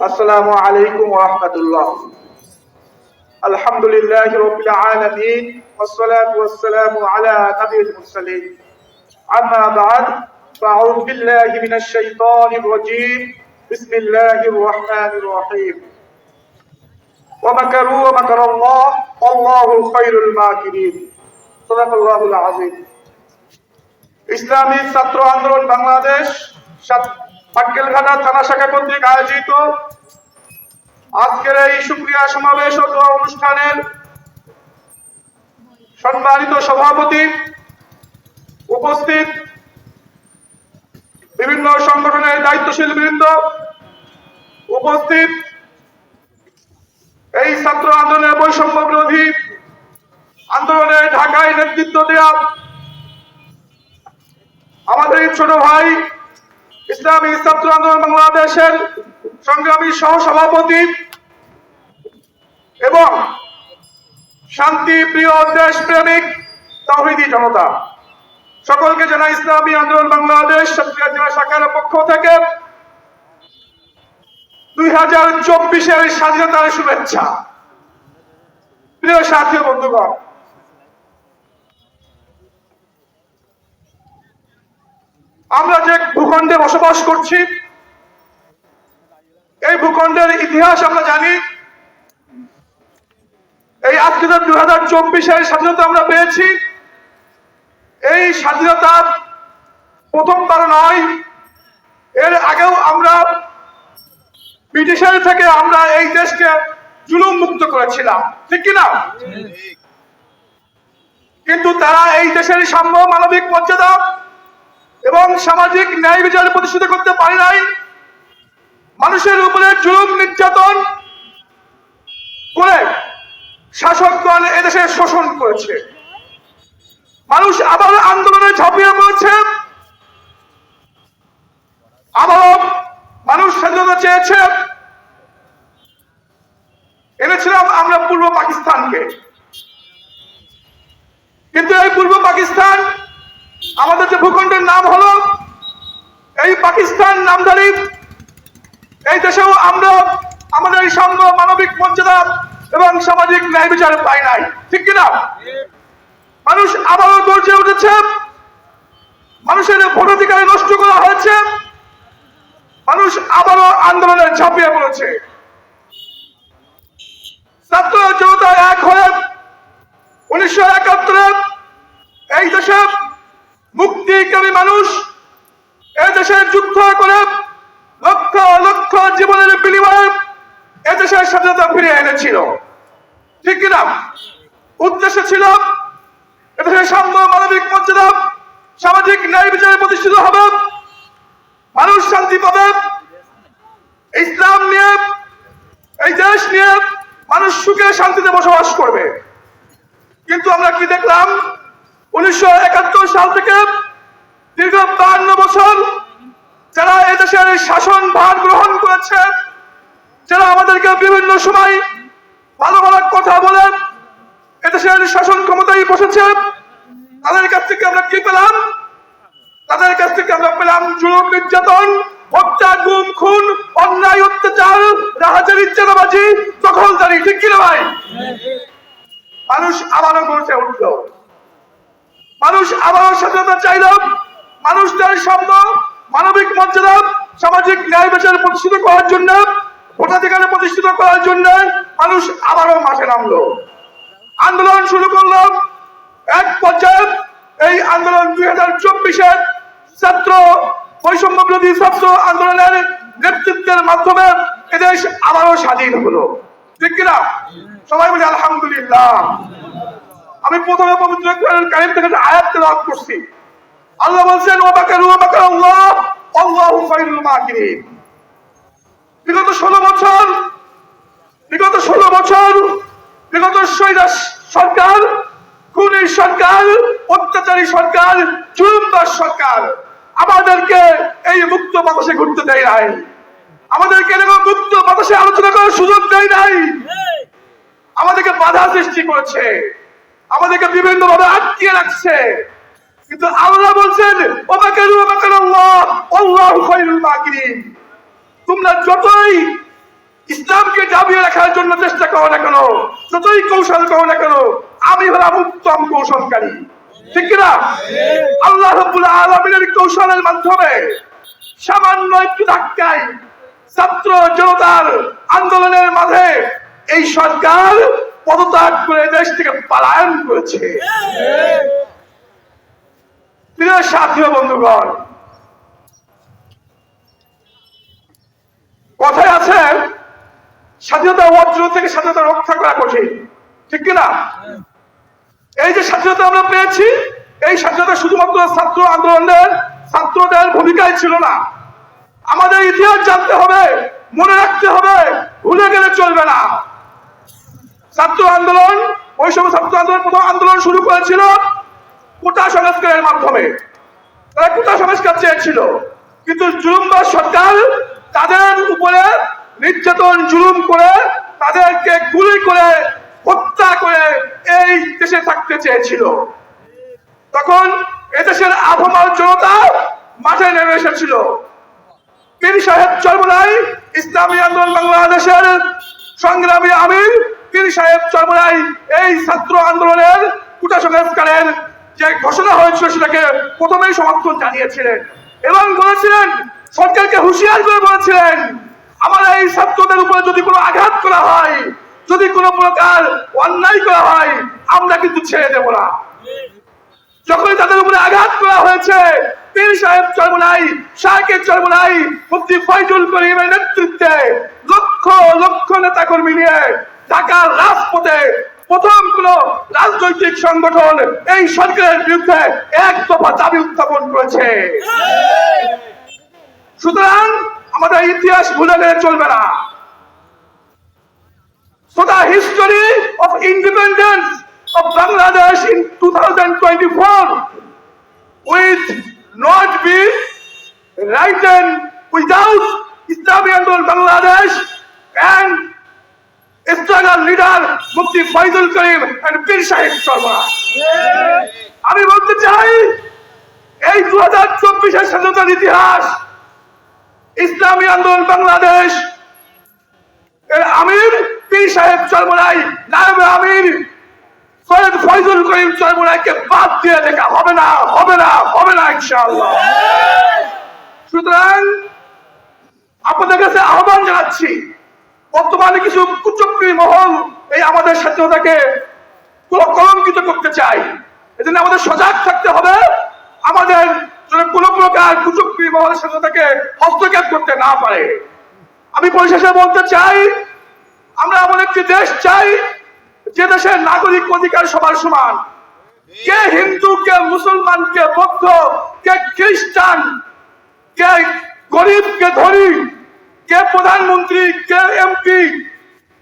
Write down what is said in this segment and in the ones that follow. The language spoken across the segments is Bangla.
السلام عليكم ورحمة الله الحمد لله رب العالمين والصلاة والسلام على نبي المرسلين أما بعد فأعوذ بالله من الشيطان الرجيم بسم الله الرحمن الرحيم ومكروا ومكر الله والله خير الماكرين صدق الله العظيم ইসলামী ছাত্র আন্দোলন বাংলাদেশ পাটকেলঘাটা থানা শাখা কর্তৃক আয়োজিত। আজকের এই সুক্রিয়া সমাবেশ ও দোয়া অনুষ্ঠানের সম্মানিত সভাপতি উপস্থিত বিভিন্ন সংগঠনের দায়িত্বশীল বৃন্দ উপস্থিত। এই ছাত্র আন্দোলনের বৈষম্য বিরোধী আন্দোলনে ঢাকায় নেতৃত্ব দেওয়া আমাদের ছোট ভাই ইসলামী ছাত্র আন্দোলন বাংলাদেশের সংগ্রামী সহসভাপতি এবং শান্তি, প্রিয় দেশপ্রেমিক তহিদি জনতা। সকলকে জানা ইসলামী আন্দোলন বাংলাদেশ সক্রিয় জেলা শাখার পক্ষ থেকে দুই হাজার চব্বিশের স্বাধীনতার শুভেচ্ছা। প্রিয় সাথী বন্ধুগণ আমরা যে ভূখণ্ডে বসবাস করছি এই ভূখণ্ডের ইতিহাস আমরা জানি। এই আজকে দুই হাজার চব্বিশের স্বাধীনতা আমরা পেয়েছি। এই স্বাধীনতা প্রথমবার নয় এর আগেও আমরা ব্রিটিশের থেকে আমরা এই দেশকে জুলুম মুক্ত করেছিলাম। ঠিক কিনা? কিন্তু তারা এই দেশের সাম্য মানবিক মর্যাদা এবং সামাজিক ন্যায় বিচার প্রতিষ্ঠিত করতে পারি নাই। মানুষের উপরে জুলুম, নির্যাতন করে শাসকগণ এদেশে শোষণ করেছে। মানুষ আবার আন্দোলনে ঝাঁপিয়ে পড়েছে। আবারও মানুষ স্বাধীনতা চেয়েছে এনেছিলাম আমরা পূর্ব পাকিস্তানকে কিন্তু এই পূর্ব পাকিস্তান আমাদের যে ভূখণ্ডের নাম হলো এই পাকিস্তান নামধারী। এই দেশেও আমরা আমাদের এই সাম্য মানবিক মর্যাদা এবং সামাজিক ন্যায় বিচার পাই নাই। ঠিক কিনা? মানুষ আবারও গর্জে উঠেছে। মানুষের ভোটাধিকার নষ্ট করা হয়েছে। মানুষ আবারও আন্দোলনে ঝাঁপিয়ে পড়েছে। ছাত্র জনতা এক হয়ে উনিশশো একাত্তরে এই দেশে মুক্তিকামী মানুষ এদেশে যুদ্ধ করে লক্ষ লক্ষ জীবনের বিনিময়ে এদেশের স্বাধীনতা ফিরে এনেছিল। ঠিক কিনা? উদ্দেশ্য ছিল এদেশের সাম্য মানবিক মর্যাদা, সামাজিক ন্যায় বিচারে প্রতিষ্ঠিত হবে। মানুষ শান্তি পাবে। ইসলাম নিয়ে, এই দেশ নিয়ে মানুষ সুখে শান্তিতে বসবাস করবে। কিন্তু আমরা কি দেখলাম? উনিশশো একাত্তর সাল থেকে দীর্ঘ বাহান্ন বছর যারা এদেশের শাসন ভার গ্রহণ করেছে, যারা আমাদেরকে বিভিন্ন সময় ভালো ভালো কথা বলে এদেশের শাসন ক্ষমতায় বসেছে, তাদের কাছ থেকে আমরা কি পেলাম? তাদের কাছ থেকে আমরা পেলাম জুলুম, নির্যাতন, হত্যা, গুম, খুন, অন্যায়, অত্যাচার, রাহাজারি, চাঁদাবাজি, দখলদারি, ঠিক কিনা ভাই? মানুষ আবারও গড়ে উঠল। মানুষ আবারও স্বাধীনতা চাইল মানুষ তার সাম্য মানবিক মর্যাদা, সামাজিক ন্যায় বিচার প্রতিষ্ঠিত করার জন্য, ভোটাধিকারে প্রতিষ্ঠিত করার জন্য মানুষ আবারও মাঠে নামলো। আন্দোলন শুরু করল এক পর্যায়ে, এই আন্দোলন দুই হাজার চব্বিশের ছাত্র বৈষম্য বিরোধী ছাত্র আন্দোলনের নেতৃত্বের মাধ্যমে এদেশ আবারও স্বাধীন হলো। ঠিক কিনা? সবাই বলি আলহামদুলিল্লাহ। আমি প্রথমে পবিত্র কোরআনুল কারীম থেকে আয়াত তেলাওয়াত করছি। আল্লাহ বলছেন ওয়া বাকারু ওয়া বাকার আল্লাহ আল্লাহু খায়রুল মাকিরিন। বিগত 16 বছর বিগত 16 বছর বিগত সৈরাস সরকার খুনি সরকার অত্যাচারী সরকার জুলুমদার সরকার আমাদেরকে এই মুক্ত বাতাসে ঘুরতে দেয় নাই। আমাদেরকে এরকম মুক্ত বাতাসে আলোচনা করার সুযোগ দেয় নাই। আমাদেরকে বাধা সৃষ্টি করেছে। আমাদেরকে বিভিন্ন ভাবে আটকিয়ে রাখছে। কিন্তু আল্লাহ বলছেন তোমরা যতই রাখার জন্য চেষ্টা করো না কেন, যতই কৌশল করো না কেন, আমি হলাম উত্তম কৌশলকারী। ঠিক কিনা? আল্লাহ রব্বুল আলমিনের কৌশলের মাধ্যমে সামান্য একটু ধাক্কায় ছাত্র জনতার আন্দোলনের মাঝে এই সরকার পদত্যাগ করে দেশ থেকে পালায়ন করেছে। প্রিয় সাথী বন্ধুগণ, কথায় আছে, স্বাধীনতা অর্জন থেকে স্বাধীনতা রক্ষা করা কঠিন, ঠিক কিনা? এই যে স্বাধীনতা আমরা পেয়েছি, এই স্বাধীনতা শুধুমাত্র ছাত্র আন্দোলনের, ছাত্রদের ভূমিকায় ছিল না। আমাদের ইতিহাস জানতে হবে, মনে রাখতে হবে, ভুলে গেলে চলবে না। ছাত্র আন্দোলন, ওই সময় ছাত্র আন্দোলন প্রথম আন্দোলন শুরু করেছিল কোটা সংস্কারের মাধ্যমে। তারা কোটা সংস্কার চেয়েছিল। কিন্তু জুলুমবাজ সরকার তাদের উপরে নির্যাতন, জুলুম করে তাদেরকে গুলি করে হত্যা করে এই দেশে থাকতে চেয়েছিল। তখন এদেশের আবহাওয়ার জনতা মাঠে নেমে এসেছিল। পীর সাহেব চরমলাই ইসলামী আন্দোলন বাংলাদেশের সংগ্রামী আমির পীর সাহেব চরমরাই এই ছাত্র আন্দোলনের কুটা সংস্কারের যে ঘোষণা হয়েছিল সেটাকে প্রথমেই সমর্থন জানিয়েছিলেন এবং বলেছিলেন, সরকারকে হুঁশিয়ার করে বলেছিলেন, আমার এই ছাত্রদের উপরে যদি কোনো আঘাত করা হয়, যদি কোনো প্রকার অন্যায় করা হয়, আমরা কিন্তু ছেড়ে দেব না। যখনই তাদের উপরে আঘাত করা হয়েছে, পীর সাহেব চরমলাই শাহের চরমলাই মুফতি ফয়জুল করিমের নেতৃত্বে লক্ষ লক্ষ নেতা কর্মী নিয়ে ঢাকার রাজপথে প্রথম কোন রাজনৈতিক সংগঠন এই সরকারের বিরুদ্ধে এক দফা দাবি উত্থাপন করেছে। সুতরাং আমাদের ইতিহাস ভুলে গেলে চলবে না। So the history of Bangladesh in 2024 will not be written without Islamic Andol Bangladesh and struggle leader Mufti Faizul Karim and Pir Shahid Sharma. আমি বলতে চাই এই দু হাজার চব্বিশের স্বাধীনতার ইতিহাস ইসলামী আন্দোলন বাংলাদেশ এর আমির পীর সাহেব চরমরাই নায়ব আমির সৈয়দ ফয়জুল করিম বাদ দিয়ে লেখা হবে না হবে না হবে না ইনশাআল্লাহ। সুতরাং আপনাদের কাছে আহ্বান জানাচ্ছি, বর্তমানে কিছু কুচক্রী মহল এই আমাদের স্বাধীনতাকে কলঙ্কিত করতে চাই এজন্য আমাদের সজাগ থাকতে হবে, আমাদের যেন কোনো প্রকার কুচক্রী মহলের স্বাধীনতাকে হস্তক্ষেপ করতে না পারে। আমি পরিশেষে বলতে চাই, আমরা এমন একটি দেশ চাই দেশের নাগরিক অধিকার সবার সমান। কে হিন্দু, কে মুসলমান, কে বৌদ্ধ, কে খ্রিস্টান, কে গরিব, কে ধনী, কে প্রধানমন্ত্রী, কে এমপি,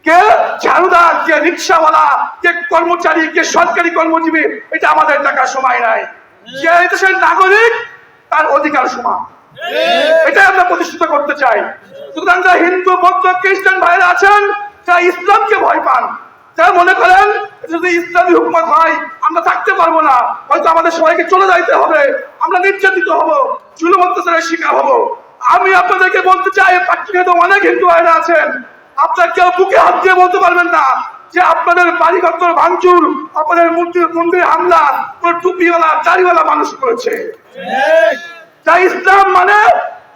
কে ঝাড়ুদার, কে রিক্সাওয়ালা, কে কর্মচারী, কে সরকারি কর্মজীবী, এটা আমাদের দেখার সময় নাই। যে দেশের নাগরিক, তার অধিকার সমান। এটা আমরা প্রতিষ্ঠিত করতে চাই। সুতরাং যারা হিন্দু, বৌদ্ধ, খ্রিস্টান ভাইরা আছেন, যারা ইসলামকে ভয় পান যারা মনে করেন যদি ইসলামী হুকুমত হয়, আমরা থাকতে পারব না। হয়তো আমাদের সবাইকে চলে যাইতে হবে। আমরা নির্যাতিত হব শিকার হব। আমি আপনাদেরকে বলতে চাই অনেক হিন্দু ভাইরা আছেন। আপনার কেউ বুকে হাত দিয়ে বলতে পারবেন না যে আপনাদের বাড়িঘর ভাঙচুর, আপনাদের হামলা, কোন টুপিওয়ালা, দাড়িওয়ালা মানুষ করেছে। যা ইসলাম মানে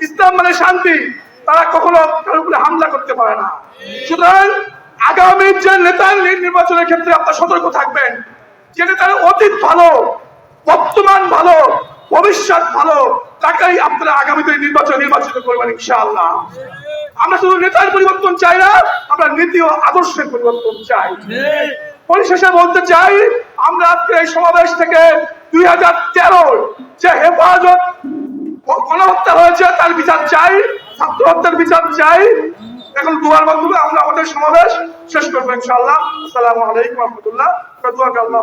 ইসলাম মানে শান্তি। তারা কখনো কারোর উপরে হামলা করতে পারে না। সুতরাং আগামী যে নেতা নির্বাচনের ক্ষেত্রে আপনার সতর্ক থাকবেন। যে নেতার অতীত ভালো, বর্তমান ভালো, ভবিষ্যৎ ভালো, তাকেই আপনারা আগামীতে নির্বাচন নির্বাচিত করবেন ইনশাআল্লাহ। আমরা শুধু নেতার পরিবর্তন চাই না, আমরা নীতি ও আদর্শের পরিবর্তন চাই। পরিশেষে বলতে চাই, আমরা আজকে এই সমাবেশ থেকে দুই হাজার তেরো যে হেফাজত গণহত্যা হয়েছে, তার বিচার চাই ছাত্র হত্যার বিচার চাই এখন দুয়ার মাধ্যমে আমরা আমাদের সমাবেশ শেষ করব ইনশাআল্লাহ। আসসালামু আলাইকুম রহমতুল্লাহ। আল্লাহ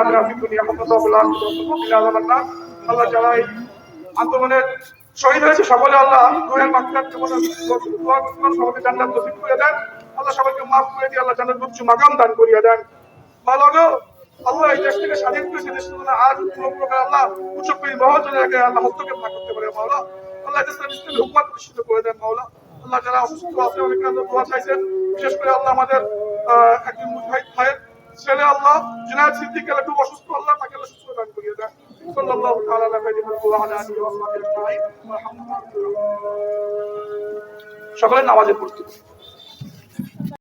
আতিনা দুনিয়া আল্লাহ আন্দোলনের শহীদ হয়েছে, সকলে আল্লাহ জান্নাত নসিব করে দেন। আল্লাহ সবাইকে মাফ করে দিয়ে আল্লাহ জান্নাত উচ্চ মাকাম দান করিয়া দেন। ভালো আল্লাহ এই দেশ থেকে স্বাধীন করেছে, দেশ আজ আল্লাহ উচ্চ করে মহাজনের আগে আল্লাহ করতে পারে মাওলা আল্লাহ ইসলামী হুকুমত প্রতিষ্ঠিত করে দেন মাওলা আল্লাহ যারা অসুস্থ আছে, অনেক দোয়া চাইছেন বিশেষ করে আল্লাহ আমাদের একজন মুজাহিদ ভাইয়ের ছেলে আল্লাহ, জুনায়দ সিদ্দিক গেলে খুব অসুস্থ আল্লাহ, তাকে সুস্থ দান করিয়ে দেন। الله تعالى على محمد وعلى اله وصحبه اجمعين সাহবিহি আজমাইন। সকলের নামাজের প্রস্তুতি